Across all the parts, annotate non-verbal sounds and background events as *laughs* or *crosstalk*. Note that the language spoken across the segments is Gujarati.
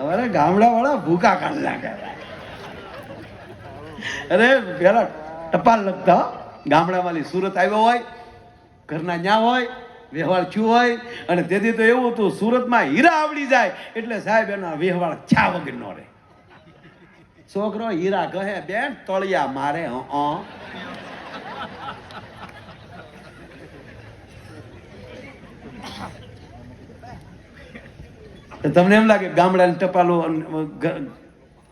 અમારે ગામડા વાળા ભૂકા કાઢી અરે, પેલા ટપાલ લખતા ગામડામાંથી સુરત આવ્યો હોય, ઘરના ન્યા હોય, વ્યવહાર થયું હોય, અને તેથી તો એવું હતું, સુરતમાં હીરા આવડી જાય, એટલે સાહેબ એનો વ્યવહાર છા વગર નો રહે. છોકરો હીરા કહે, બેન, તળિયા મારે હં. તમને એમ લાગે ગામડાની ટપાલો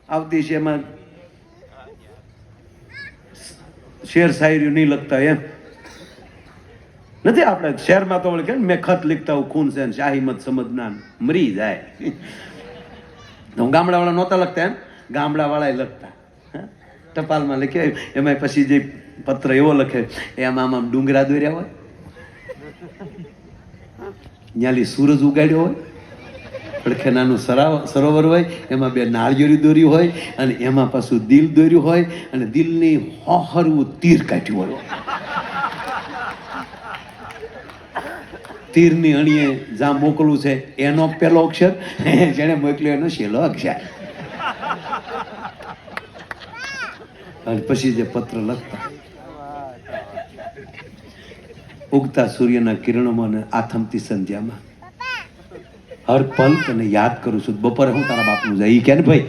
આવતી છે એમાં શેર શાયરી નહીં લખતા એમ? નથી આપણે શહેરમાં તો કે મેં ખત લીખતા હું ખૂન છે શાહી મત સમજના મરી જાય. તો ગામડાવાળા નહોતા લખતા એમ? ગામડાવાળાએ લખતા? ટપાલમાં લખ્યા એમાં પછી જે પત્ર એવો લખે એમાં આમ ડુંગરા દોર્યા હોય? ન્યાલી સૂરજ ઉગાડ્યો હોય? પડખે નાનું સરોવર હોય, એમાં બે નાળિયેરી દોર્યું હોય, અને એમાં પાછું દિલ દોર્યું હોય, અને દિલની હોહરવું તીર કાઢ્યું હોય. તીરની અણીએ જ્યાં મોકલું છે, એનો પેલો અક્ષર, *laughs* જેણે મોકલ્યો એનો છેલ્લો અક્ષર. અને પછી જે પત્ર લખતા. ઉગતા સૂર્યના કિરણોમાં અને આથમતી સંધ્યામાં. હર પલ તને યાદ કરું છું. બપોરે હું તારા બાપનું જઈ કે ને ભાઈ?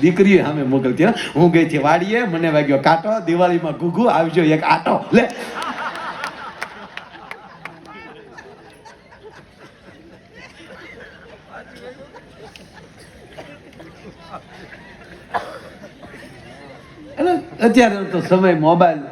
દીકરી સામે મોકલતી હો. ગઈ છે વાડીએ, મને વાગ્યો કાંટો. દિવાળીમાં ઘૂઘુ, આવજો એક આટો. લે. અત્યારે તો સમય મોબાઈલ